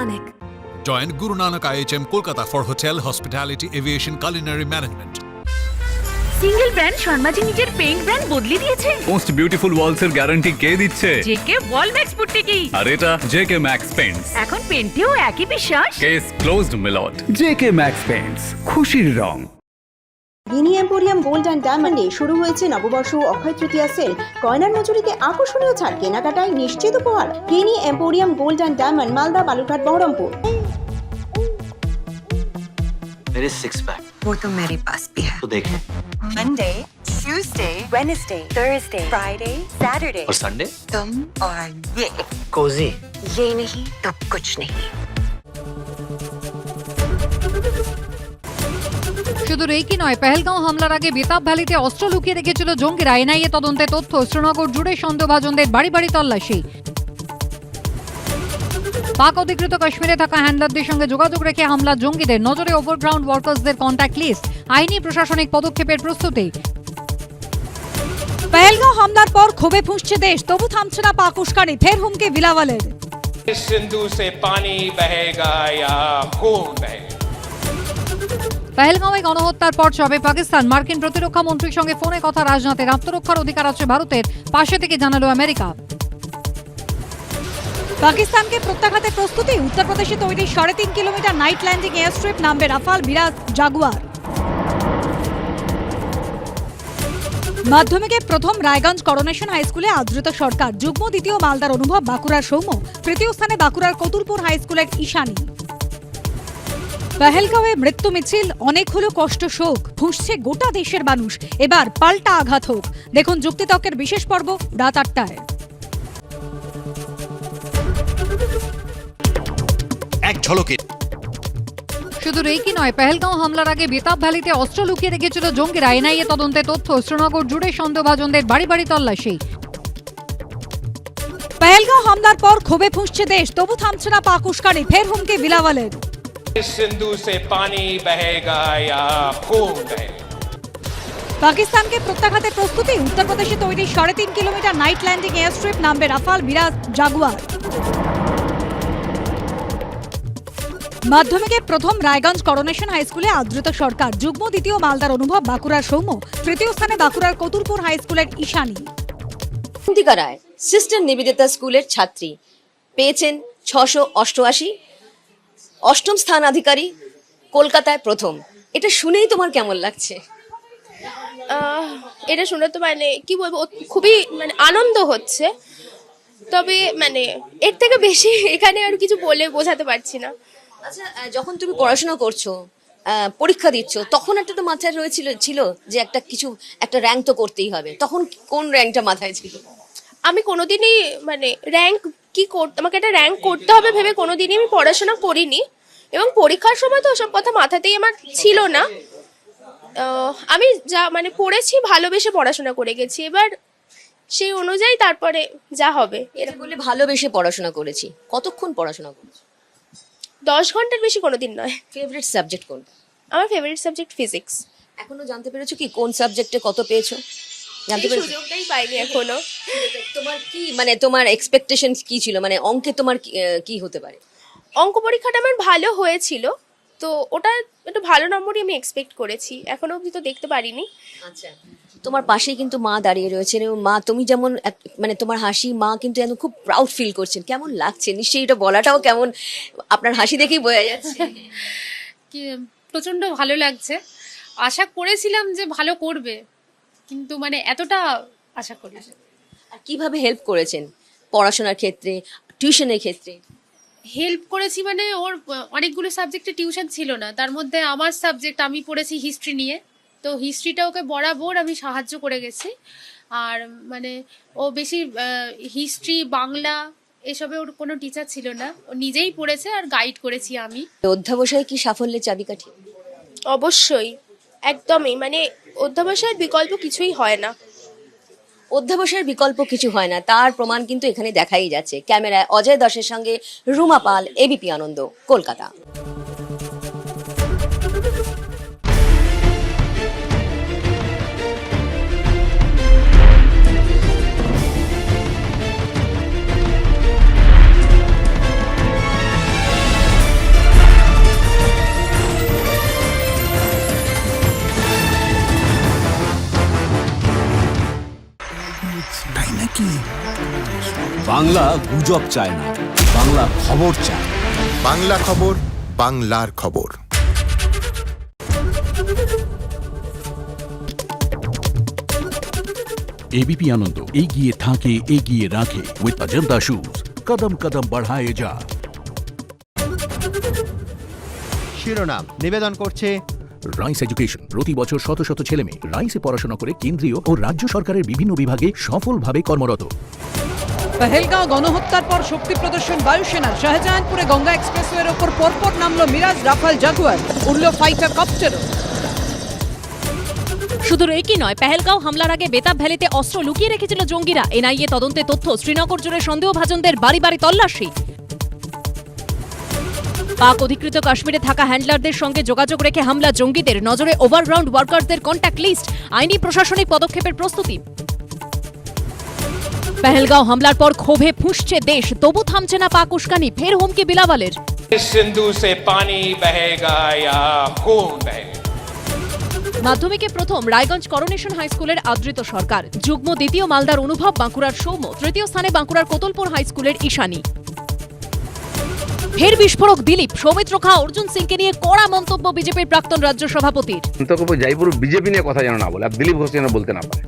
Nanak. Join Guru Nanak IHM Kolkata for hotel, hospitality, aviation, culinary management. Single brand Sharmaji নিজের paint brand বদলে দিয়েছে। Most beautiful walls এর guarantee কে দিচ্ছে? JK ওয়াল max পুট্টিকি আর এটা JK max Paints এখন পেন্টেও একই বিশ্বাস। কেস ক্লোজড মিলট জেকে ম্যাক্স পেইন্টস খুশির রং। গিনি এম্পোরিয়াম গোল্ড অ্যান্ড ডায়মন্ডে শুরু হয়েছে নববর্ষ ও অক্ষয় তৃতীয়া সেল গয়নার মজুরিতে আকর্ষণীয় ছাড় কেনাকাটায় নিশ্চিত উপহার Gini emporium gold and diamond Malda Balurghat Baharampur मेरे सिक्स पैक वो तो मेरे पास भी है तो देखें Monday Tuesday Wednesday Thursday Friday Saturday और संडे तुम और ये कोजी ये नहीं तो कुछ नहीं শুধু রেকি নয় পেহেলগাঁও হামলার আগে বেতাব ভ্যালিতে অস্ত্র লুকিয়ে রেখেছিল জঙ্গিরা এনআইএ তদন্তে তথ্য শ্রীনগর জুড়ে সন্দেহভাজনদের বাড়ি বাড়ি তল্লাশি। পাক অধিকৃত কাশ্মীরে থাকা হ্যান্ডলারদের সঙ্গে যোগাযোগ রেখে হামলা জঙ্গিদের নজরে ওভারগ্রাউন্ড ওয়ার্কার্সদের কন্ট্যাক্ট লিস্ট আইনি প্রশাসনিক পদক্ষেপের প্রস্তুতি। পেহেলগাঁও হামলার পর ক্ষোভে ফুঁসছে দেশ তবু থামছে না পাক উস্কানি ফের হুমকে বিলাওয়ালের সিন্ধু সে পানি বহেগা ইয়া খুন বহেগা পেহেলগাঁওয়ে গণহত্যার পর সবে পাকিস্তান, মার্কিন প্রতিরক্ষা মন্ত্রীর সঙ্গে ফোনে কথা রাজনাথের আত্মরক্ষার অধিকার আছে ভারতের, পাশে থেকে জানালো আমেরিকা। পাকিস্তানকে প্রত্যাঘাতের প্রস্তুতি উত্তরপ্রদেশে তৈরি সাড়ে তিন kilometre night landing air strip নামবে রাফাল বিরাজ জাগুয়ার। মাধ্যমিকে প্রথম রায়গঞ্জ করোনেশন হাই স্কুলে আদ্রিত সরকার, যুগ্ম দ্বিতীয় মালদার অনুভব বাঁকুড়ার সৌম্য, তৃতীয় স্থানে বাঁকুড়ার কতুলপুর হাই স্কুলের ঈশানী। পেহেলগাঁওয়ে মৃত্যু মিছিল অনেক হলো কষ্ট শোক ফুঁসছে গোটা দেশের মানুষ এবার পাল্টা আঘাত হোক। দেখুন যুক্তিতর্কের বিশেষ পর্ব রাত আটটায়। এক ঝলকে। শুধু এই কি নয় পেহেলগাঁও হামলার আগে বেতাব ভ্যালিতে অস্ত্র লুকিয়ে রেখেছিল জঙ্গিরা। এনআইএ তদন্তে তথ্য শ্রীনগর জুড়ে সন্দেহভাজনদের বাড়ি বাড়ি তল্লাশি। পেহেলগাঁও হামলার পর ক্ষোভে ফুঁসছে দেশ তবু থামছে না পাক উস্কানি ফের হুমকি বিলাওয়ালের। इस सिंधु से पानी बहेगा या खून बहेगा পাকিস্তানকে প্রত্যাঘাতের প্রস্তুতি উত্তরপ্রদেশে তৈরি সাড়ে তিন kilometre night landing air strip নামবে রাফাল বিরাজ জাগুয়ার মাধ্যমিকে প্রথম রায়গঞ্জ করোনেশন হাই স্কুলে আদ্রিত সরকার যুগ্ম দ্বিতীয় মালদার অনুভব বাঁকুড়ার সৌম্য তৃতীয় স্থানে বাঁকুড়ার কতুলপুর হাই স্কুলের ঈশানী অন্তিকা রায় সিস্টার নিবেদিতা স্কুলের ছাত্রী পেয়েছেন ছশো অষ্টআশি অষ্টম স্থান আধিকারী কলকাতায় প্রথম। এটা শুনেই তোমার কেমন লাগছে? এটা শুনে তো মানে কি বলব খুবই মানে আনন্দ হচ্ছে। তবে মানে এর থেকে বেশি এখানে আর কিছু বলে বোঝাতে পারছি না। আচ্ছা যখন তুমি পড়াশোনা করছ পরীক্ষা দিচ্ছ তখন একটা তো মাথায় রয়েছিল ছিল যে একটা কিছু একটা র্যাঙ্ক তো করতেই হবে। তখন কোন র্যাঙ্কটা মাথায় ছিল? আমি কোনোদিনই মানে র্যাঙ্ক কি করতে আমাকে একটা র্যাঙ্ক করতে হবে ভেবে কোনোদিনই আমি পড়াশোনা করিনি। এবং পরীক্ষার সময় তো ওসব কথা মাথাতেই আমার ছিল না। আমি যা মানে পড়েছি ভালোবেসে পড়াশোনা করে গেছি। এবার সেই অনুযায়ী তারপরে যা হবে এটা বলে ভালোবেসে পড়াশোনা করেছি। কতক্ষণ পড়াশোনা করেছি? দশ ঘণ্টার বেশি কোনোদিন নয়। ফেভারিট সাবজেক্ট কোনটা? আমার ফেভারিট সাবজেক্ট ফিজিক্স এখনও জানতে পেরেছ কি কোন সাবজেক্টে কত পেয়েছ? জানতে এই সুযোগটাই পাইনি এখনও। তোমার কি মানে তোমার এক্সপেকটেশন কি ছিল? মানে অঙ্কে তোমার কি- হতে পারে? অঙ্ক পরীক্ষাটা আমার ভালো হয়েছিল তো ওটা একটু ভালো নম্বরই আমি এক্সপেক্ট করেছি। এখনও অবধি তো দেখতে পারিনি। আচ্ছা। তোমার পাশেই কিন্তু মা দাঁড়িয়ে রয়েছেন এবং মা তুমি যেমন মানে তোমার হাসি মা কিন্তু যেন খুব প্রাউড ফিল করছেন। কেমন লাগছে? নিশ্চয়ই এটা বলাটাও কেমন? আপনার হাসি দেখেই বোঝা যাচ্ছে। কি প্রচণ্ড ভালো লাগছে। আশা করেছিলাম যে ভালো করবে। কিন্তু মানে এতটা আশা করি আর কীভাবে হেল্প করেছেন পড়াশোনার ক্ষেত্রে টিউশনের ক্ষেত্রে? হেল্প করেছি মানে ওর অনেকগুলো সাবজেক্টে টিউশন ছিল না। তার মধ্যে আমার সাবজেক্ট আমি পড়েছি হিস্ট্রি নিয়ে। তো হিস্ট্রিটা ওকে বরাবর আমি সাহায্য করে গেছি। আর মানে ও বেশি হিস্ট্রি বাংলা এসবে ওর কোনো টিচার ছিল না। ও নিজেই পড়েছে আর গাইড করেছি আমি। অধ্যাবসায় কি সাফল্যের চাবিকাঠি? অবশ্যই। একদমই। মানে অধ্যাবসায়ের বিকল্প কিছুই হয় না। অধ্যাবসায়ের বিকল্প কিছু হয় না, তার প্রমাণ কিন্তু এখানে দেখাই যাচ্ছে। ক্যামেরায় অজয় দশের সঙ্গে রুমা পাল এবিপি আনন্দ, কলকাতা। বাংলা গুজব চায় না বাংলা খবর চায়। বাংলা খবর বাংলার খবর। এবিপি আনন্দ এগিয়ে থাকে এগিয়ে রাখে উইথ অজন্তা শুজ কদম কদম বাড়ায় যা। শিরোনাম নিবেদন করছে রাইস এডুকেশন প্রতি বছর শত শত ছেলেমেয়ে রাইসে পড়াশোনা করে কেন্দ্রীয় ও রাজ্য সরকারের বিভিন্ন বিভাগে সফলভাবে কর্মরত। পেহেলগাঁও গণহত্যার পর শক্তি প্রদর্শন বায়ুসেনার। শাহজাহানপুরে গঙ্গা এক্সপ্রেসওয়ের ওপর পরপর নামল মিরাজ রাফাল জাগুয়ার। উড়ল ফাইটার কপ্টারও। শুধু একই নয়, পেহেলগাঁও হামলার আগে বেতাব ভ্যালিতে অস্ত্র লুকিয়ে রেখেছিল জঙ্গিরা। এনআইএ তদন্তে তথ্য, শ্রীনগর জুড়ে সন্দেহভাজনদের বাড়ি বাড়ি তল্লাশি। পাক অধিকৃত কাশ্মীরে থাকা হ্যান্ডলারদের সঙ্গে যোগাযোগ রেখে হামলা জঙ্গিদের। নজরে ওভারগ্রাউন্ড ওয়ার্কারদের কন্ট্যাক্ট লিস্ট, আইনি প্রশাসনিক পদক্ষেপের প্রস্তুতি। পেহেলগাঁও হামলার পর ক্ষোভে ফুঁসছে দেশ। তবু থামছে না পাক উস্কানি ফের হুমকি বিলাবালের। সিন্ধু সে পানি বহেগা ইয়া খুন মাধ্যমিকে প্রথম রায়গঞ্জ করোনেশন হাইস্কুলের আদৃত সরকার। যুগ্ম দ্বিতীয় মালদার অনুভব বাঁকুড়ার সৌম্য তৃতীয় স্থানে বাঁকুড়ার কোতলপুর হাইস্কুলের ঈশানী। ফের বিস্ফোরক দিলীপ সৌমিত্র খা অর্জুন সিংকে নিয়ে কড়া মন্তব্য বিজেপির প্রাক্তন রাজ্য সভাপতির। বিজেপি নিয়ে কথা যেন না বলে আর দিলীপ ঘোষ যেন বলতে না পারে।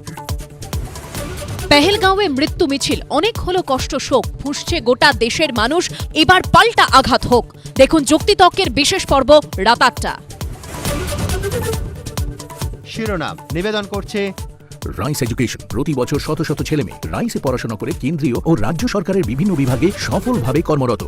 পেহেলগাঁওয়ে মৃত্যু মিছিল। অনেক হলো কষ্ট শোক ফুঁসছে গোটা দেশের মানুষ। এবার পাল্টা আঘাত হোক। দেখুন যুক্তিতর্কের বিশেষ পর্ব রাত আটটা শিরোনাম নিবেদন করছে রাইস এডুকেশন প্রতি বছর শত শত ছেলেমেয়ে রাইসে পড়াশোনা করে কেন্দ্রীয় ও রাজ্য সরকারের বিভিন্ন বিভাগে সফলভাবে কর্মরত।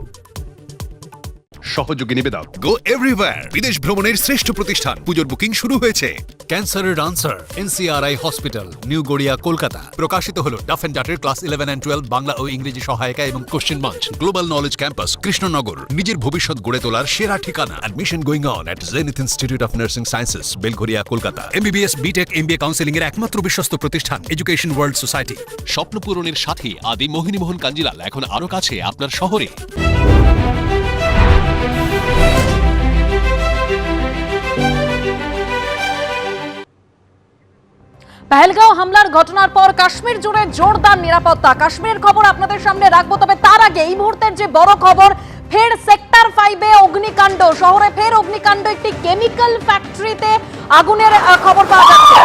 সহযোগী নিবেদক। গো এভরিওয়্যার বিদেশ ভ্রমণের শ্রেষ্ঠ প্রতিষ্ঠান। পুজোর বুকিং শুরু হয়েছে। ক্যান্সারের answer NCRI hospital new Garia Kolkata প্রকাশিত হলো ডাফ and ডাটের class eleven and twelve Bangla ও ইংরেজি সহায়িকা এবং question munch global knowledge campus Krishnanagar. নিজের ভবিষ্যৎ গড়ে তোলার সেরা ঠিকানা। Admission going on at Zenith institute of nursing sciences Belgharia, Kolkata. MBBS BTech MBA counselling এর একমাত্র বিশ্বস্ত প্রতিষ্ঠান এডুকেশন ওয়ার্ল্ড সোসাইটি স্বপ্ন পূরণের সাথে, আদি মোহিনীমোহন কাঞ্জিলাল, এখন আরও কাছে, আপনার শহরে। পেহেলগাঁও হামলার ঘটনার পর কাশ্মীর জুড়ে জোরদার নিরাপত্তা। কাশ্মীরের খবর আপনাদের সামনে রাখব তবে তার আগে এই মুহূর্তের যে বড় খবর ফের সেক্টর ফাইভে অগ্নিকাণ্ড। শহরে ফের অগ্নিকাণ্ড একটি কেমিক্যাল ফ্যাক্টরিতে আগুনের খবর পাওয়া যাচ্ছে।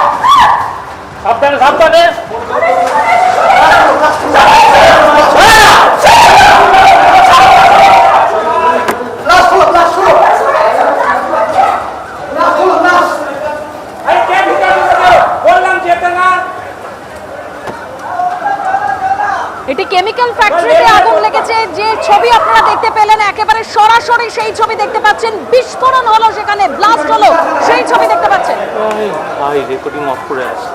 এটি কেমিক্যাল ফ্যাক্টরিতে আগুন লেগেছে। যে ছবি আপনারা দেখতে পেলেন, একেবারে সরাসরি সেই ছবি দেখতে পাচ্ছেন। বিস্ফোরণ হলো সেখানে ব্লাস্ট হলো, সেই ছবি দেখতে পাচ্ছেন। ভাই রেকর্ডিং অফ করে আছে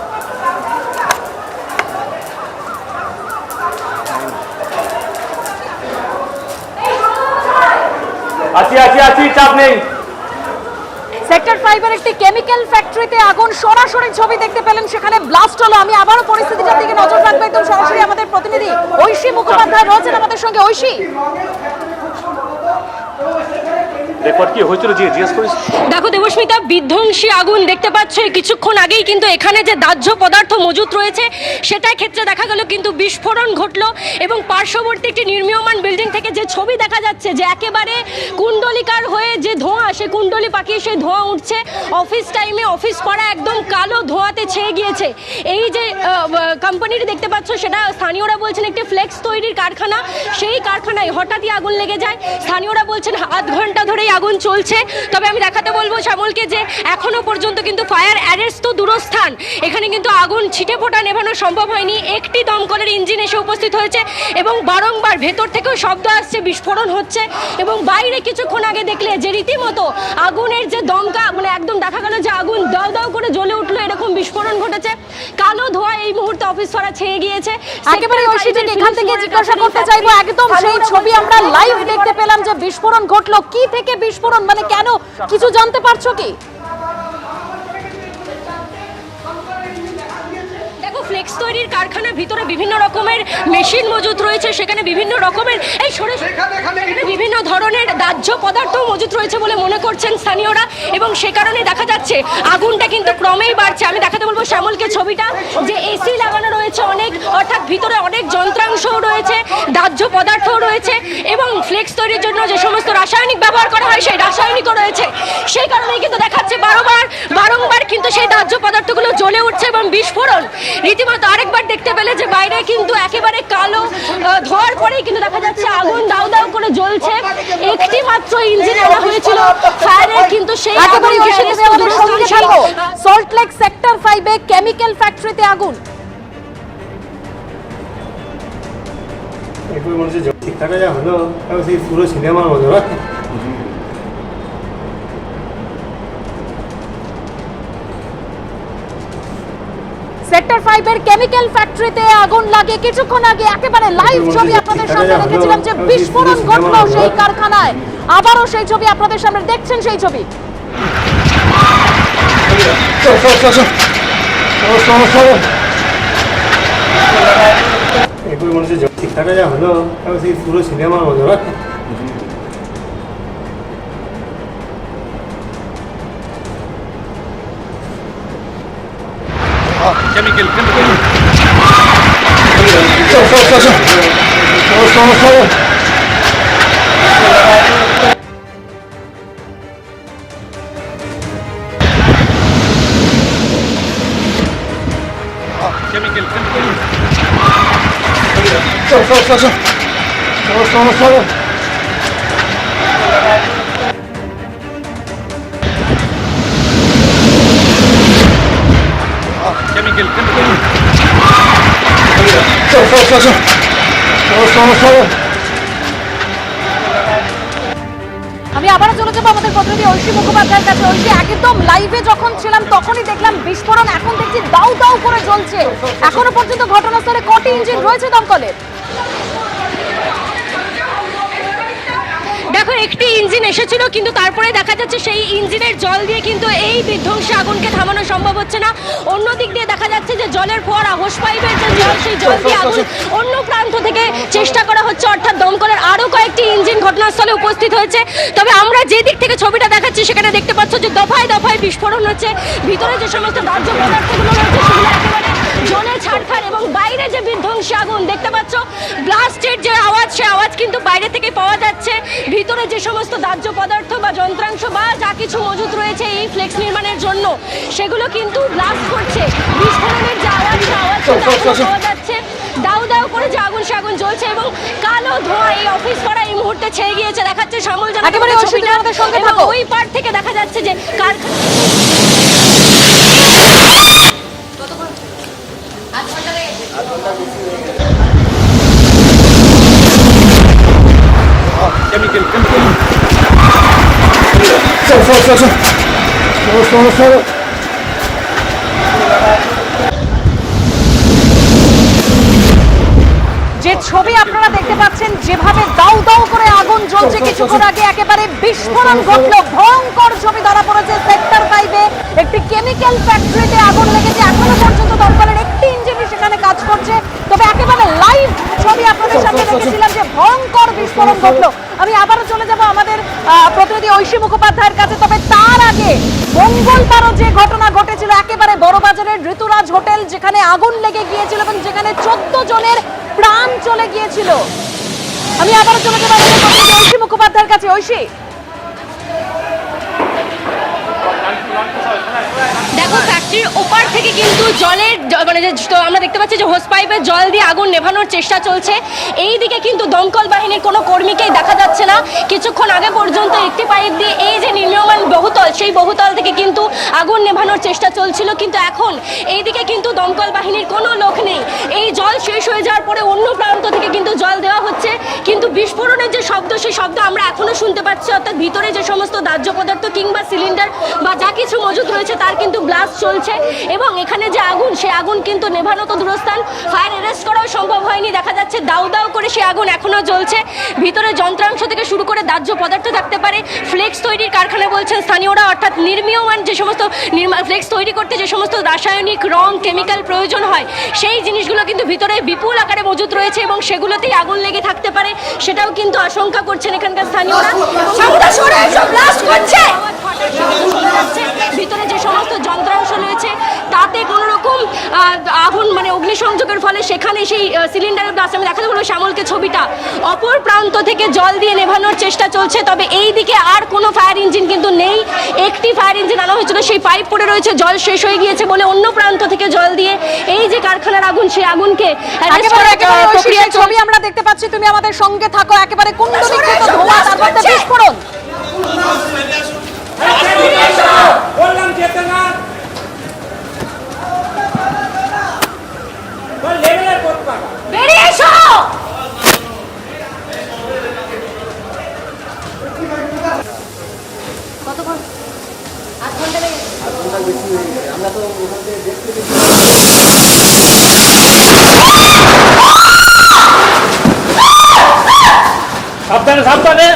আছি আছি আছি, চাপ নেই। সেক্টর ফাইভের একটি কেমিক্যাল ফ্যাক্টরিতে আগুন সরাসরি ছবি দেখতে পেলেন। সেখানে ব্লাস্ট হলো। আমি আবারও পরিস্থিতিটার দিকে নজর রাখব। একদম সরাসরি আমাদের প্রতিনিধি ঐশী মুখোপাধ্যায় রয়েছেন আমাদের সঙ্গে। ঐশী? দেখো দেবস্মিতা, বিধ্বংসী আগুন দেখতে পাচ্ছ কিছুক্ষণ আগেই, কিন্তু এখানে যে দাহ্য পদার্থ মজুত রয়েছে সেটার ক্ষেত্রে দেখা গেল কিন্তু বিস্ফোরণ ঘটলো এবং পার্শ্ববর্তী একটি নির্মীয়মান বিল্ডিং থেকে যে ছবি দেখা যাচ্ছে, যে একেবারে কুণ্ডলিকার হয়ে যে ধোঁয়া সে কুণ্ডলি পাকিয়ে সেই ধোঁয়া উঠছে অফিস টাইমে অফিস করা একদম কালো ধোঁয়াতে ছেয়ে গিয়েছে। এই যে কোম্পানিটি দেখতে পাচ্ছ, সেটা স্থানীয়রা বলছেন একটি ফ্লেক্স তৈরির কারখানা, সেই কারখানায় হঠাৎই আগুন লেগে যায়। স্থানীয়রা বলছেন আধ ঘণ্টা ধরেই আগুন চলছে। তবে আমি দেখাতে বলব শ্যামলকে যে এখনও পর্যন্ত কিন্তু ফায়ার অ্যারেস্ট তো দূরস্থান। এখানে কিন্তু আগুন ছিটে ফোটা নেভানো সম্ভব হয়নি। একটি দমকলের ইঞ্জিন এসে উপস্থিত হয়েছে এবং বারংবার ভেতর থেকেও শব্দ আসছে বিস্ফোরণ হচ্ছে এবং বাইরে কিছুক্ষণ আগে দেখলে যে রীতিমতো আগুনের যে দমকা মানে একদম দেখা গেল যে আগুন দাও দাও করে জ্বলে উঠল এরকম বিস্ফোরণ ঘটেছে। কালো ধোঁয়া এই মুহূর্তে অফিস ছড়া ছেয়ে গিয়েছে। একেবারে Sector ঐশী এখান থেকে জিজ্ঞাসা করতে চাইব একদম সেই ছবি আমরা লাইভ দেখতে পেলাম যে বিস্ফোরণ ঘটলো কি থেকে বিস্ফোরণ? মানে কেন? কিছু জানতে পারছ কি? ফ্লেক্স তৈরির কারখানার ভিতরে বিভিন্ন রকমের মেশিন মজুত রয়েছে সেখানে বিভিন্ন রকমের এই সরে বিভিন্ন ধরনের দাহ্য পদার্থ মজুত রয়েছে বলে মনে করছেন স্থানীয়রা এবং সে কারণে দেখা যাচ্ছে আগুনটা কিন্তু ক্রমেই বাড়ছে। আমি দেখাতে বলব শ্যামলকে ছবিটা যে এসি লাগানো রয়েছে অনেক অর্থাৎ ভিতরে অনেক যন্ত্রাংশও রয়েছে দাহ্য পদার্থও রয়েছে এবং ফ্লেক্স তৈরির জন্য যে সমস্ত রাসায়নিক ব্যবহার করা হয় সেই রাসায়নিকও রয়েছে। সেই কারণেই কিন্তু দেখাচ্ছে বারবার বারংবার কিন্তু সেই দাহ্য পদার্থগুলো জ্বলে উঠছে এবং বিস্ফোরণ। রীতিমতো আরেকবার দেখতে পেলে যে বাইরে কিন্তু একেবারে কালো ধোয়ার পরেই কিন্তু দেখা যাচ্ছে আগুন দাউ দাউ করে জ্বলছে। একটি মাত্র ইঞ্জিন আনা হয়েছিল। ফায়ারের কিন্তু সেই একেবারে আগুন ওই সাথে গ্যারেজ আমাদের দূরস্থ সঙ্গে ছিল। থাকব সল্ট লেক সেক্টর ফাইভে কেমিক্যাল ফ্যাক্টরিতে আগুন। মনে হচ্ছে যা হলো সেই পুরো সিনেমার মতো সেক্টর ফাইভের কেমিক্যাল ফ্যাক্টরিতে আগুন লাগে কিছুক্ষণ আগে একেবারে লাইভ ছবি আপনাদের সামনে রেখেছিলাম যে বিস্ফোরণ ঘটলো সেই কারখানায়। আবারও সেই ছবি আপনাদের সামনে দেখছেন সেই ছবি। এরপর মনে হচ্ছে ঠিকঠাক যা হলো পুরো সিনেমার মতো Ya, Miguel, ya, Miguel. Show, show, show, show. Todos, todos, todos. Ya, Miguel, ya, Miguel. Show, show, show, show. Todos, todos. আমি আবারও চলে যাব আমাদের প্রতিনিধি ঐশী মুখোপাধ্যায়ের কাছে। ঐশী, একদম লাইভে যখন ছিলাম, তখনই দেখলাম বিস্ফোরণ। এখন দেখছি দাউ দাউ করে জ্বলছে। এখনও পর্যন্ত ঘটনাস্থলে কটি ইঞ্জিন রয়েছে দমকলের দেখো, একটি ইঞ্জিন এসেছিল, কিন্তু তারপরে দেখা যাচ্ছে সেই ইঞ্জিনের জল দিয়ে কিন্তু এই বিধ্বংসী আগুনকে থামানো সম্ভব হচ্ছে না। অন্য দিক দিয়ে দেখা যাচ্ছে যে জলের ফোয়ারা, হোস পাইপের যে জল, সেই জল দিয়ে আগুন অন্য প্রান্ত থেকে চেষ্টা করা হচ্ছে, অর্থাৎ দমকলের আরও কয়েকটি ইঞ্জিন ঘটনাস্থলে উপস্থিত হয়েছে। তবে আমরা যে দিক থেকে ছবিটা দেখাচ্ছি, সেখানে দেখতে পাচ্ছ যে দফায় দফায় বিস্ফোরণ হচ্ছে। ভিতরে যে সমস্ত দাহ্য পদার্থগুলো রয়েছে, সেগুলো একেবারে জলে ছাড়খাড় এবং বাইরে যে বিধ্বংসী আগুন দেখতে পাচ্ছ? ব্লাস্টের যে আওয়াজ সে আওয়াজ কিন্তু বাইরে থেকে পাওয়া যাচ্ছে। ভিতরে যে সমস্ত দাহ্য পদার্থ বা যন্ত্রাংশ বা যা কিছু মজুত রয়েছে এই ফ্লেক্স নির্মাণের জন্য সেগুলো কিন্তু ব্লাস্ট করছে। বিস্ফোরণের যে আওয়াজ সে আওয়াজ পাওয়া যাচ্ছে। দাউ দাউ করে যে আগুন সে আগুন জ্বলছে এবং কালো ধোঁয়া এই অফিস পাড়া এই মুহূর্তে ছেয়ে গিয়েছে দেখাচ্ছে শ্যামল জানা ওই পার থেকে দেখা যাচ্ছে যে কারখানা কেমিক্যাল যে ছবি আপনারা দেখতে পাচ্ছেন যেভাবে দাউ দাউ করে আগুন জ্বলছে কিছুক্ষণ আগে একেবারে বিস্ফোরণ ঘটলো। ভয়ঙ্কর ছবি ধরা পড়েছে সেক্টর ফাইভে একটি কেমিক্যাল ফ্যাক্টরিতে আগুন লেগেছে। এখনও পর্যন্ত দমকলের একটি ইঞ্জিনই সেখানে কাজ করছে। তবে একেবারে লাইভ ছবি আপনাদের সামনে রেখেছিলাম যে ভয়ঙ্কর বিস্ফোরণ ঘটলো। আমি আবারও চলে যাব আমাদের প্রতিনিধি ঐশী মুখোপাধ্যায়ের কাছে। তবে তার আগে মঙ্গলবারও যে ঘটনা ঘটেছিল, একেবারে বড়বাজারের ঋতুরাজ হোটেল, যেখানে আগুন লেগে গিয়েছিল এবং যেখানে চোদ্দ জনের প্রাণ চলে গিয়েছিল। আমি আবারও চলে যাব ঐশী মুখোপাধ্যায়ের কাছে। ঐশী? দেখো ফ্যাক্টরির ওপার থেকে কিন্তু জলের মানে যে তো আমরা দেখতে পাচ্ছি যে হোস পাইপের জল দিয়ে আগুন নেভানোর চেষ্টা চলছে। এই দিকে কিন্তু দমকল বাহিনীর কোনো কর্মীকেই দেখা যাচ্ছে না। কিছুক্ষণ আগে পর্যন্ত একটি পাইপ দিয়ে এই যে নির্মীয়মান বহুতল, সেই বহুতল থেকে কিন্তু আগুন নেভানোর চেষ্টা চলছিল। কিন্তু এখন এই দিকে কিন্তু দমকল বাহিনীর কোনো লোক নেই। এই জল শেষ হয়ে যাওয়ার পরে অন্য প্রান্ত থেকে কিন্তু জল দেওয়া হচ্ছে। কিন্তু বিস্ফোরণের যে শব্দ, সেই শব্দ আমরা এখনও শুনতে পাচ্ছি। অর্থাৎ ভিতরে যে সমস্ত দাহ্য পদার্থ কিংবা সিলিন্ডার বা যা কিছু মজুদ রয়েছে, তার কিন্তু ব্লাস্ট চলছে। এবং এখানে যে আগুন সে আগুন কিন্তু নেভানো তো দূরস্থান। ফায়ার অ্যারেস্ট করাও সম্ভব হয়নি, দেখা যাচ্ছে দাউ দাউ করে সে আগুন এখনও জ্বলছে। ভিতরে যন্ত্রাংশ থেকে শুরু করে দাহ্য পদার্থ থাকতে পারে। ফ্লেক্স তৈরির কারখানা বলছেন স্থানীয়রা, অর্থাৎ নির্মীয়মান যে সমস্ত ফ্লেক্স তৈরি করতে যে সমস্ত রাসায়নিক, রং কেমিক্যাল প্রয়োজন হয়, সেই জিনিসগুলো কিন্তু ভিতরে বিপুল আকারে মজুত রয়েছে এবং সেগুলোতেই আগুন লেগে থাকতে পারে, সেটাও কিন্তু আশঙ্কা করছেন এখানকার স্থানীয়রা। করছে! ভিতরে যে সমস্ত যন্ত্রাংশ রয়েছে তাতে কোনো রকম আগুন মানে অগ্নিসংযোগের ফলে সেখানে সেই সিলিন্ডারের ব্লাস্ট আমি দেখাতে বলব শ্যামলকে ছবিটা। অপর প্রান্ত থেকে জল দিয়ে নেভানোর চেষ্টা চলছে তবে এই দিকে আর কোনো ফায়ার ইঞ্জিন কিন্তু নেই। একটি ফায়ার ইঞ্জিন আনা হয়েছিল সেই পাইপ পড়ে রয়েছে জল শেষ হয়ে গিয়েছে বলে অন্য প্রান্ত থেকে জল দিয়ে এই যে কারখানার আগুন সেই আগুনকে ছবি আমরা দেখতে পাচ্ছি তুমি আমাদের সঙ্গে থাকো একেবারে ধোঁয়া তার মধ্যে বিস্ফোরণ বললাম যেতে না লেভেলের করতে পারবা বেরিয়ে এসো! কতক্ষণ? আধ ঘণ্টা লেগে সাবধানে সাবধানে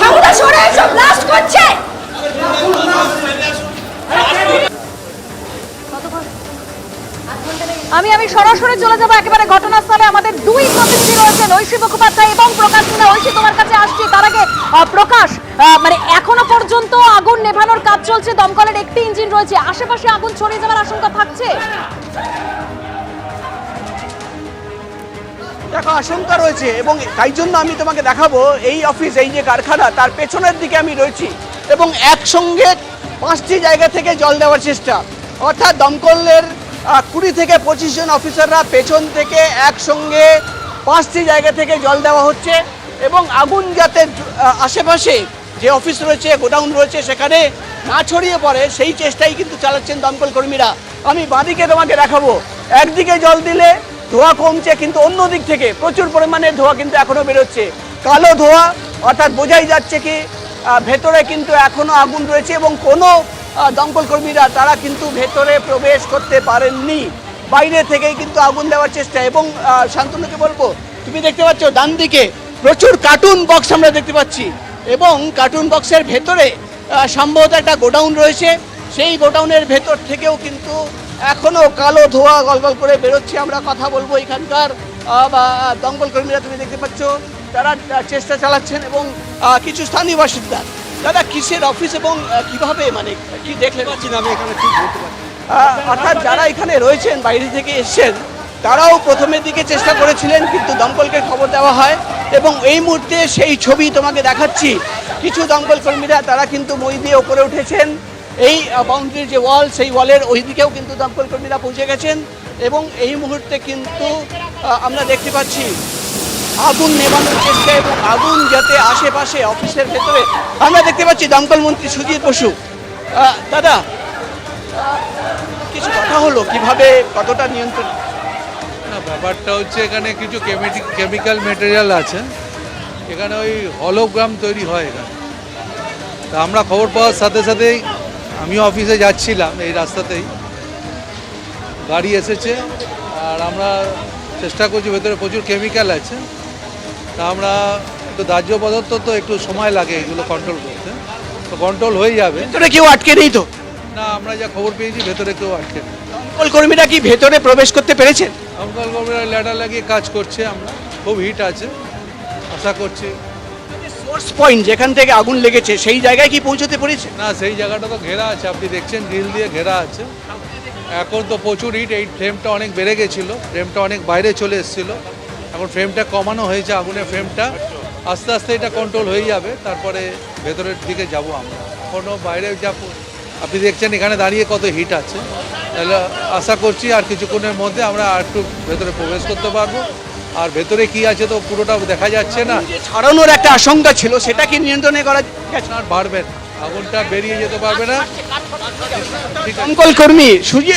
সামনে সরে এসো ব্লাস্ট করছে আমি আমি সরাসরি চলে যাব একেবারে ঘটনাস্থলে। আমাদের দুই প্রতিনিধি রয়েছেন ঐশী মুখোপাধ্যায় এবং প্রকাশ মিনা ঐশী, তোমার কাছে আসছি। তার আগে প্রকাশ মানে এখনও পর্যন্ত আগুন নেভানোর কাজ চলছে, দমকলের একটি ইঞ্জিন রয়েছে। আশেপাশে আগুন ছড়িয়ে যাওয়ার আশঙ্কা থাকছে? দেখো, আশঙ্কা রয়েছে, এবং তাই জন্য আমি তোমাকে দেখাবো এই অফিস, এই যে কারখানা, তার পেছনের দিকে আমি রয়েছি। এবং একসঙ্গে পাঁচটি জায়গা থেকে জল দেওয়ার চেষ্টা। অর্থাৎ দমকলের কুড়ি থেকে পঁচিশ জন অফিসাররা পেছন থেকে একসঙ্গে পাঁচটি জায়গা থেকে জল দেওয়া হচ্ছে এবং আগুন যাতে আশেপাশে যে অফিস রয়েছে, গোডাউন রয়েছে, সেখানে না ছড়িয়ে পড়ে, সেই চেষ্টাই কিন্তু চালাচ্ছেন দমকল কর্মীরা। আমি বাঁদিকে তোমাকে দেখাবো। একদিকে জল দিলে ধোঁয়া কমছে, কিন্তু অন্য দিক থেকে প্রচুর পরিমাণে ধোঁয়া কিন্তু এখনও বেরোচ্ছে। কালো ধোঁয়া, অর্থাৎ বোঝাই যাচ্ছে কি ভেতরে কিন্তু এখনও আগুন রয়েছে এবং কোনো দমকল কর্মীরা, তারা কিন্তু ভেতরে প্রবেশ করতে পারেননি। বাইরে থেকেই কিন্তু আগুন দেওয়ার চেষ্টা। এবং শান্তনুকে বলব, তুমি দেখতে পাচ্ছ ডান দিকে প্রচুর কার্টুন বক্স আমরা দেখতে পাচ্ছি। এবং কার্টুন বক্সের ভেতরে সম্ভবত একটা গোডাউন রয়েছে। সেই গোডাউনের ভেতর থেকেও কিন্তু এখনও কালো ধোঁয়া গলগল করে বেরোচ্ছে। আমরা কথা বলব এখানকার দমকল কর্মীরা তুমি দেখতে পাচ্ছ, তারা চেষ্টা চালাচ্ছেন এবং কিছু স্থানীয় বাসিন্দা দাদা, কিসের অফিস এবং কীভাবে মানে কি দেখলে পাচ্ছি না আমি এখানে ঠিক বলতে পারছি অর্থাৎ যারা এখানে রয়েছেন, বাইরে থেকে এসছেন, তারাও প্রথমের দিকে চেষ্টা করেছিলেন, কিন্তু দমকলকে খবর দেওয়া হয় এবং এই মুহূর্তে সেই ছবি তোমাকে দেখাচ্ছি। কিছু দমকল কর্মীরা, তারা কিন্তু মই দিয়ে ওপরে উঠেছেন। এই বাউন্ডারির যে ওয়াল সেই ওয়ালের ওই দিকেও কিন্তু দমকল কর্মীরা পৌঁছে গেছেন এবং এই মুহূর্তে কিন্তু আমরা দেখতে পাচ্ছি আগুন নেভানোর চেষ্টা এবং আগুন যাতে আশেপাশে, অফিসের ভেতরে। আমরা দেখতে পাচ্ছি দমকল মন্ত্রী সুজিত বসু। দাদা, কিছু কথা হলো? কীভাবে কতটা নিয়ন্ত্রণ? ব্যাপারটা হচ্ছে এখানে কিছু কেমিক্যাল মেটেরিয়াল আছে। এখানে ওই হলোগ্রাম তৈরি হয় এখানে। তা আমরা খবর পাওয়ার সাথে সাথেই আমি অফিসে যাচ্ছিলাম এই রাস্তাতেই। গাড়ি এসেছে, আর আমরা চেষ্টা করছি, ভেতরে প্রচুর কেমিক্যাল আছে। তা আমরা একটু দাহ্য পদার্থ তো একটু সময় লাগে এগুলো কন্ট্রোল করতে। তো কন্ট্রোল হয়ে যাবে। ভেতরে কেউ আটকে নেই তো? না আমরা যা খবর পেয়েছি ভেতরে কেউ আটকে নেই। দমকল কর্মীরা কি ভেতরে প্রবেশ করতে পেরেছেন? দমকল কর্মীরা ল্যাডার লাগিয়ে কাজ করছে আমরা। খুব হিট আছে। আশা করছি। সোর্স পয়েন্ট যেখান থেকে আগুন লেগেছে সেই জায়গায় কি পৌঁছতে পেরেছে? না সেই জায়গাটা তো ঘেরা আছে। আপনি দেখছেন গ্রিল দিয়ে ঘেরা আছে। এখন তো প্রচুর হিট এই ফ্লেমটা অনেক বেড়ে গেছিল। ফ্লেমটা অনেক বাইরে চলে এসেছিল। এখন ফ্রেমটা কমানো হয়েছে আগুনের ফ্রেমটা আস্তে আস্তে এটা কন্ট্রোল হয়ে যাবে তারপরে ভেতরের দিকে যাব আমরা। এখনও বাইরে যা আপনি দেখছেন এখানে দাঁড়িয়ে কত হিট আছে। তাহলে আশা করছি আর কিছুক্ষণের মধ্যে আমরা আর একটু ভেতরে প্রবেশ করতে পারব। আর ভেতরে কি আছে তো পুরোটা দেখা যাচ্ছে না। ছাড়ানোর একটা আশঙ্কা ছিল সেটা কি নিয়ন্ত্রণে করা আর বাড়বে না। ছাগলটা বেরিয়ে যেতে পারবে না। দমকল কর্মী সুজি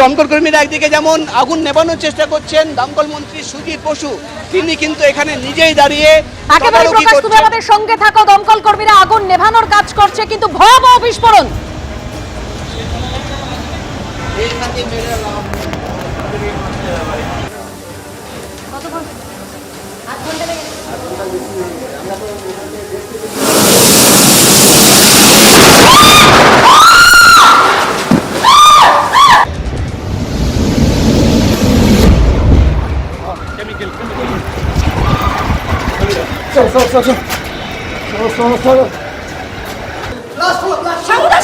দমকল কর্মীরা একদিকে যেমন আগুন নেবানোর চেষ্টা করছেন দমকলমন্ত্রী সুজিত বসু তিনি কিন্তু এখানে নিজেই দাঁড়িয়ে একেবারে প্রকাশ তুমি আমাদের সঙ্গে থাকো দমকল কর্মীরা আগুন নেভানোর কাজ করছে কিন্তু ভয়াবহ বিস্ফোরণ। কত ঘণ্টা আধ ঘণ্টা লেগে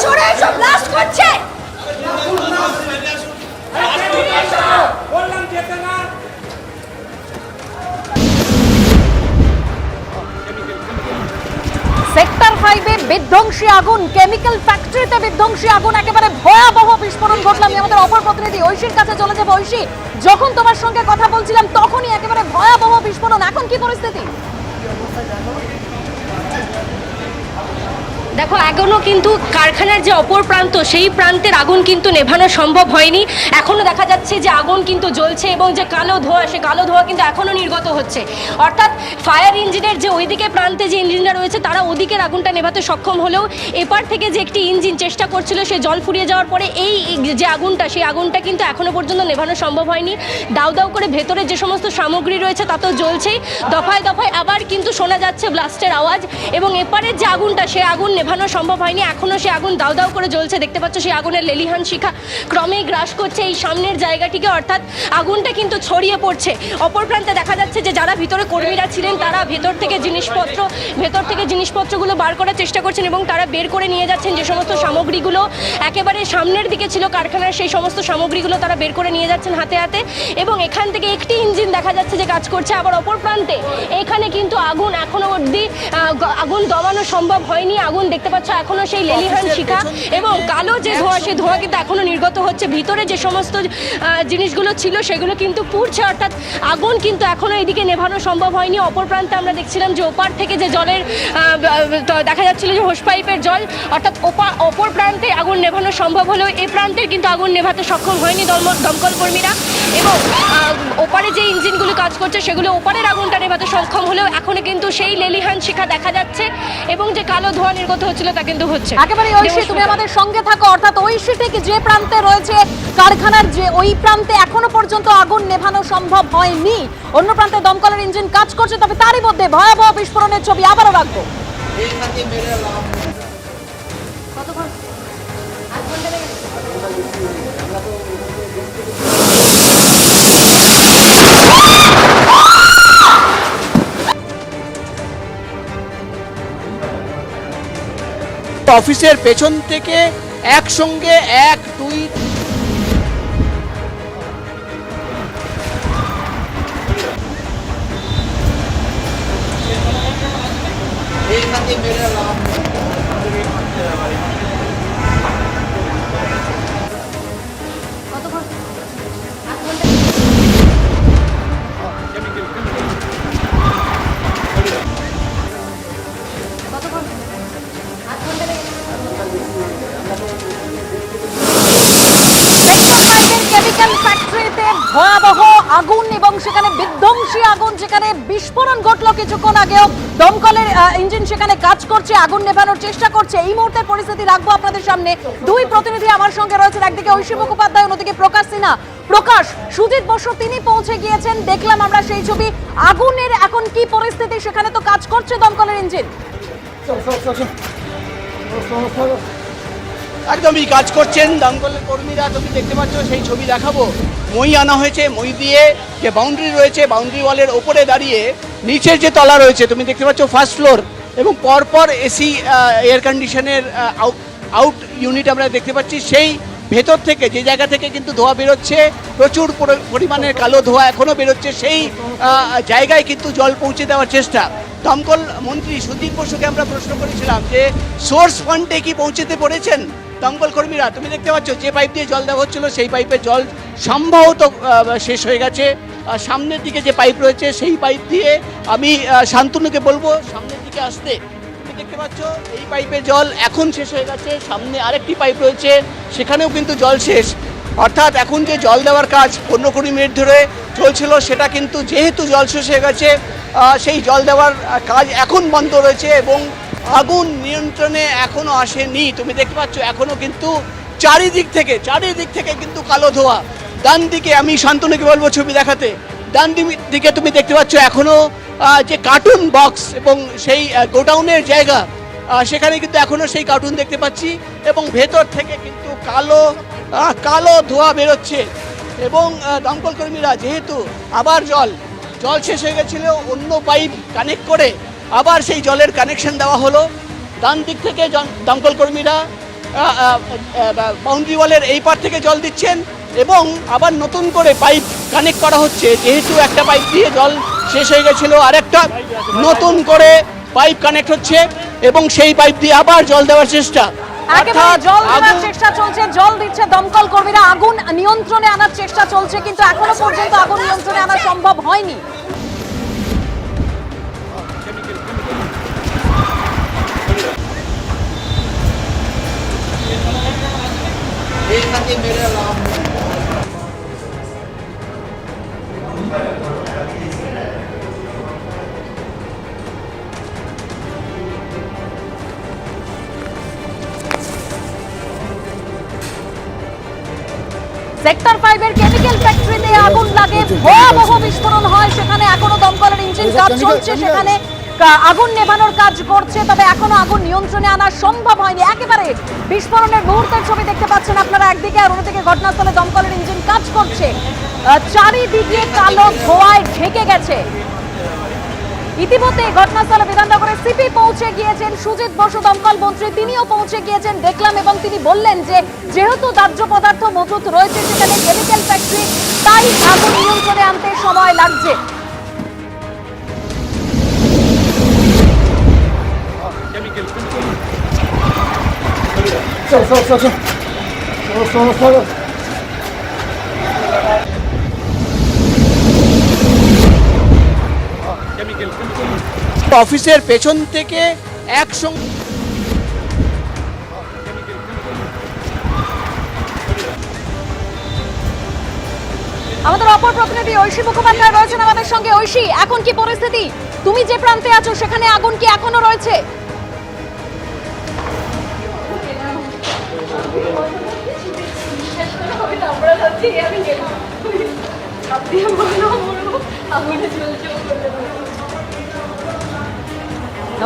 সরে এসো ব্লাস্ট করছে সেক্টর ফাইভে বিধ্বংসী আগুন কেমিক্যাল ফ্যাক্টরিতে বিধ্বংসী আগুন, একেবারে ভয়াবহ বিস্ফোরণ ঘটলাম আমি আমাদের অপর প্রতিনিধি ঐশীর কাছে চলে যাব। ঐশী, যখন তোমার সঙ্গে কথা বলছিলাম, তখনই একেবারে ভয়াবহ বিস্ফোরণ। এখন কি পরিস্থিতি? فجأة. দেখো, এখনও কিন্তু কারখানার যে অপর প্রান্ত, সেই প্রান্তের আগুন কিন্তু নেভানো সম্ভব হয়নি। এখনও দেখা যাচ্ছে যে আগুন কিন্তু জ্বলছে এবং যে কালো ধোঁয়া, সে কালো ধোঁয়া কিন্তু এখনও নির্গত হচ্ছে। অর্থাৎ ফায়ার ইঞ্জিনের যে ওইদিকে প্রান্তে যে ইঞ্জিনরা রয়েছে, তারা ওদিকের আগুনটা নেভাতে সক্ষম হলেও এপার থেকে যে একটি ইঞ্জিন চেষ্টা করছিল, সে জল ফুরিয়ে যাওয়ার পরে এই যে আগুনটা, সেই আগুনটা কিন্তু এখনও পর্যন্ত নেভানো সম্ভব হয়নি। দাউ দাউ করে ভেতরে যে সমস্ত সামগ্রী রয়েছে, তা তো জ্বলছেই। দফায় দফায় আবার কিন্তু শোনা যাচ্ছে ব্লাস্টের আওয়াজ এবং এপারের যে আগুনটা, সে আগুন নেভানো সম্ভব হয়নি। এখনও সে আগুন দাউ দাউ করে জ্বলছে। দেখতে পাচ্ছ সেই আগুনের লেলিহান শিখা ক্রমেই গ্রাস করছে এই সামনের জায়গাটিকে, অর্থাৎ আগুনটা কিন্তু ছড়িয়ে পড়ছে। অপর প্রান্তে দেখা যাচ্ছে যে যারা ভিতরে কর্মীরা ছিলেন, তারা ভেতর থেকে জিনিসপত্র, ভেতর থেকে জিনিসপত্রগুলো বার করার চেষ্টা করছেন এবং তারা বের করে নিয়ে যাচ্ছেন যে সমস্ত সামগ্রীগুলো। একেবারে সামনের দিকে ছিল কারখানার সেই সমস্ত সামগ্রীগুলো তারা বের করে নিয়ে যাচ্ছেন হাতে হাতে। এবং এখান থেকে একটি ইঞ্জিন দেখা যাচ্ছে যে কাজ করছে। আবার অপর প্রান্তে এখানে কিন্তু আগুন এখনও অবধি আগুন দমানো সম্ভব হয়নি। আগুন দেখতে পাচ্ছ এখনও সেই লেলিহান শিখা এবং কালো যে ধোঁয়া সেই ধোঁয়া কিন্তু এখনও নির্গত হচ্ছে। ভিতরে যে সমস্ত জিনিসগুলো ছিল সেগুলো কিন্তু পুড়ছে অর্থাৎ আগুন কিন্তু এখনও এদিকে নেভানো সম্ভব হয়নি। অপর প্রান্তে আমরা দেখছিলাম যে ওপার থেকে যে জলের দেখা যাচ্ছিল যে হোস পাইপের জল অর্থাৎ ওপা অপর প্রান্তে আগুন নেভানো সম্ভব হলেও এই প্রান্তের কিন্তু আগুন নেভাতে সক্ষম হয়নি দমকল কর্মীরা। এবং ওপারে যে ইঞ্জিনগুলো কাজ করছে সেগুলো ওপারের আগুনটা নেভাতে সক্ষম হলেও এখনও কিন্তু সেই লেলিহান শিখা দেখা যাচ্ছে। এবং যে কালো ধোঁয়া নির্গত হচ্ছিল তা কিন্তু হচ্ছে। একেবারে ঐশী তুমি আমাদের সঙ্গে থাকো অর্থাৎ ঐশী থেকে যে প্রান্তে রয়েছে কারখানার যে ওই প্রান্তে এখনও পর্যন্ত আগুন নেভানো সম্ভব হয়নি। অন্য প্রান্তে দমকলের ইঞ্জিন কাজ করছে তবে তারই মধ্যে ভয়াবহ বিস্ফোরণের ছবি আবারও রাখব। অফিসের পেছন থেকে একসঙ্গে এক দুই আগেও দমকলের ইঞ্জিন সেখানে কাজ করছে, আগুন নেভানোর চেষ্টা করছে। এই মুহূর্তে পরিস্থিতি রাখব আপনাদের সামনে। দুই প্রতিনিধি আমার সঙ্গে রয়েছেন, একদিকে ঐশী মুখোপাধ্যায়, অন্যদিকে প্রকাশ সিনহা। প্রকাশ, সুজিত বসু, তিনি পৌঁছে গিয়েছেন, দেখলাম আমরা সেই ছবি। আগুনের এখন কি পরিস্থিতি? সেখানে তো কাজ করছে দমকলের ইঞ্জিন একদমই কাজ করছেন দমকলের কর্মীরা, তুমি দেখতে পাচ্ছ, সেই ছবি দেখাবো। মই আনা হয়েছে, মই দিয়ে যে বাউন্ডারি রয়েছে বাউন্ডারি ওয়ালের ওপরে দাঁড়িয়ে নিচের যে তলা রয়েছে, তুমি দেখতে পাচ্ছ ফার্স্ট ফ্লোর এবং পরপর এসি এয়ার কন্ডিশনের আউট আউট ইউনিট আমরা দেখতে পাচ্ছি। সেই ভেতর থেকে, যে জায়গা থেকে কিন্তু ধোঁয়া বেরোচ্ছে, প্রচুর পরি- পরিমাণের কালো ধোঁয়া এখনও বেরোচ্ছে, সেই জায়গায় কিন্তু জল পৌঁছে দেওয়ার চেষ্টা। দমকল মন্ত্রী সুদীপ বসুকে আমরা প্রশ্ন করেছিলাম যে সোর্স ফান্ডে কি পৌঁছতে পেরেছেন? দমকল কর্মীরা, তুমি দেখতে পাচ্ছ, যে পাইপ দিয়ে জল দেওয়া হচ্ছিল, সেই পাইপের জল সম্ভবত শেষ হয়ে গেছে। সামনের দিকে যে পাইপ রয়েছে, সেই পাইপ দিয়ে আমি শান্তনুকে বলব, সামনের দিকে আসতে। তুমি দেখতে পাচ্ছ, এই পাইপের জল এখন শেষ হয়ে গেছে, সামনে আরেকটি পাইপ রয়েছে, সেখানেও কিন্তু জল শেষ। অর্থাৎ এখন যে জল দেওয়ার কাজ পনেরো কুড়ি মিনিট ধরে চলছিল, সেটা কিন্তু যেহেতু জল শেষ হয়ে গেছে সেই জল দেওয়ার কাজ এখন বন্ধ রয়েছে এবং আগুন নিয়ন্ত্রণে এখনও আসেনি। তুমি দেখতে পাচ্ছ, এখনও কিন্তু চারিদিক থেকে চারিদিক থেকে কিন্তু কালো ধোয়া। ডান দিকে আমি শান্তনুকে বলব ছবি দেখাতে। ডান দিকে তুমি দেখতে পাচ্ছ, এখনও যে কার্টুন বক্স এবং সেই গোডাউনের জায়গা সেখানে কিন্তু এখনও সেই কার্টুন দেখতে পাচ্ছি এবং ভেতর থেকে কিন্তু কালো কালো ধোঁয়া বেরোচ্ছে। এবং দমকল কর্মীরা যেহেতু আবার জল জল শেষ হয়ে গেছিল, অন্য পাইপ কানেক্ট করে আবার সেই জলের কানেকশন দেওয়া হলো। ডান দিক থেকে জন- দমকল কর্মীরা বাউন্ডারি ওয়ালের এই পার থেকে জল দিচ্ছেন এবং আবার নতুন করে পাইপ কানেক্ট করা হচ্ছে। যেহেতু একটা পাইপ দিয়ে জল শেষ হয়ে গেছিল আরেকটা নতুন করে পাইপ কানেক্ট হচ্ছে এবং সেই পাইপ দিয়ে আবার জল দেওয়ার চেষ্টা। জল দেওয়ার চেষ্টা চলছে জল দিচ্ছে দমকল কর্মীরা। আগুন নিয়ন্ত্রণে আনার চেষ্টা চলছে কিন্তু এখনও পর্যন্ত আগুন নিয়ন্ত্রণে আনা সম্ভব হয়নি। সেক্টর ফাইভের কেমিক্যাল ফ্যাক্টরিতে আগুন লাগে। ভয়াবহ বিস্ফোরণ হয়। সেখানে এখনও দমকলের ইঞ্জিন কাজ চলছে। সেখানে আগুন নেভানোর কাজ করছে, তবে এখনও আগুন নিয়ন্ত্রণে আনা সম্ভব হয়নি। একেবারে বিস্ফোরণের মুহূর্তের ছবি দেখতে পাচ্ছেন আপনারা একদিকে, আর অন্যদিকে ঘটনাস্থলে দমকলের ইঞ্জিন কাজ করছে। চারিদিকে কালো ধোঁয়ায় ঢেকে গেছে। ইতিমধ্যে ঘটনাস্থলে বিধাননগরের সিপি পৌঁছে গিয়েছেন সুজিত বসু, দমকল মন্ত্রী। তিনিও পৌঁছে গিয়েছেন, দেখলাম এবং তিনি বললেন যে, যেহেতু দাহ্য পদার্থ মজুত রয়েছে সেখানে কেমিক্যাল ফ্যাক্টরি তাই আগুন নিয়ন্ত্রণে আনতে সময় লাগছে। অফিসের পেছন থেকে একসঙ্গে আমাদের অপর প্রতিনিধি ঐশী মুখোপাধ্যায় রয়েছেন আমাদের সঙ্গে। ঐশী এখন কি পরিস্থিতি? তুমি যে প্রান্তে আছো সেখানে আগুন কি এখনও রয়েছে?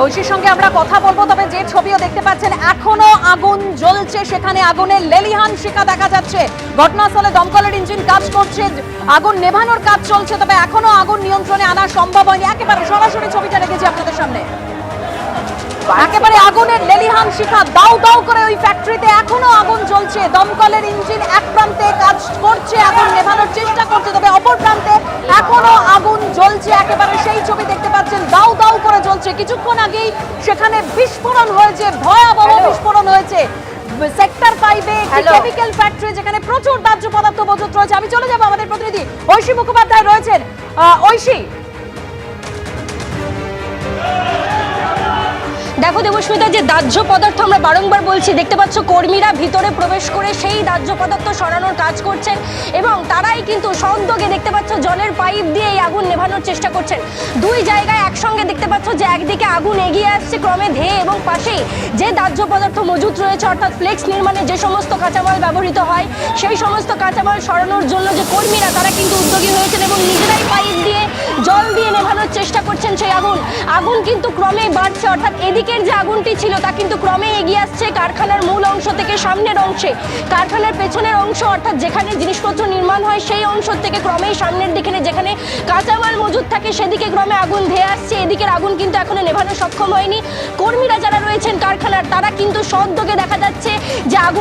ঐশীর সঙ্গে আমরা কথা বলব, তবে যে ছবিও দেখতে পাচ্ছেন, এখনও আগুন জ্বলছে সেখানে আগুনের লেলিহান শিখা দেখা যাচ্ছে। ঘটনাস্থলে দমকলের ইঞ্জিন কাজ করছে, আগুন নেভানোর কাজ চলছে, তবে এখনও আগুন নিয়ন্ত্রণে আনা সম্ভব হয়নি। একেবারে সরাসরি ছবিটা রেখেছি আপনাদের সামনে। একেবারে আগুনের লেলিহান শিখা দাউ দাউ করে ওই ফ্যাক্টরিতে এখনও আগুন জ্বলছে। দমকলের ইঞ্জিন এক প্রান্তে কাজ করছে আগুন নেভানোর চেষ্টা করছে তবে অপর প্রান্তে এখনও আগুন জ্বলছে একেবারে সেই ছবি দেখতে পাচ্ছেন। দাউ দাউ করে জ্বলছে। কিছুক্ষণ আগেই সেখানে বিস্ফোরণ হয়েছে ভয়াবহ বিস্ফোরণ হয়েছে। সেক্টর ফাইভে কেমিক্যাল ফ্যাক্টরি যেখানে প্রচুর দাহ্য পদার্থ মজুত রয়েছে। আমি চলে যাব আমাদের প্রতিনিধি ঐশী মুখোপাধ্যায় রয়েছেন। ঐশী দেখো দেবস্মিতা, যে দাহ্য পদার্থ আমরা বারংবার বলছি, দেখতে পাচ্ছ কর্মীরা ভিতরে প্রবেশ করে সেই দাহ্য পদার্থ সরানোর কাজ করছেন এবং তারাই কিন্তু সদ্যোগে দেখতে পাচ্ছ জলের পাইপ দিয়ে এই আগুন নেভানোর চেষ্টা করছেন। দুই জায়গায় একসঙ্গে দেখতে পাচ্ছ যে একদিকে আগুন এগিয়ে আসছে, ক্রমে ধেয়ে এবং পাশেই যে দাহ্য পদার্থ মজুত রয়েছে, অর্থাৎ ফ্লেক্স নির্মাণে যে সমস্ত কাঁচামাল ব্যবহৃত হয়, সেই সমস্ত কাঁচামাল সরানোর জন্য যে কর্মীরা, তারা কিন্তু উদ্যোগী হয়েছেন এবং নিজেরাই পাইপ দিয়ে জল দিয়ে নেভানোর চেষ্টা করছেন সেই আগুন। আগুন কিন্তু ক্রমে বাড়ছে, অর্থাৎ এদিকের যে আগুনটি ছিল তা কিন্তু ক্রমে এগিয়ে আসছে। কারখানার মূল অংশ থেকে সামনের অংশে। কারখানার পেছনের অংশ, অর্থাৎ যেখানে জিনিসপত্র নির্মাণ হয়, সেই অংশ থেকে ক্রমেই সামনের দিকে যেখানে কাঁচামাল মজুদ থাকে, সেদিকে ক্রমে আগুন ধেয়ে আসছে। এদিকের আগুন কিন্তু এখনও নেভানো সক্ষম হয়নি। কর্মীরা যারা রয়েছেন কারখানার, তারা কিন্তু সদ্যকে দেখা যাচ্ছে যে আগুন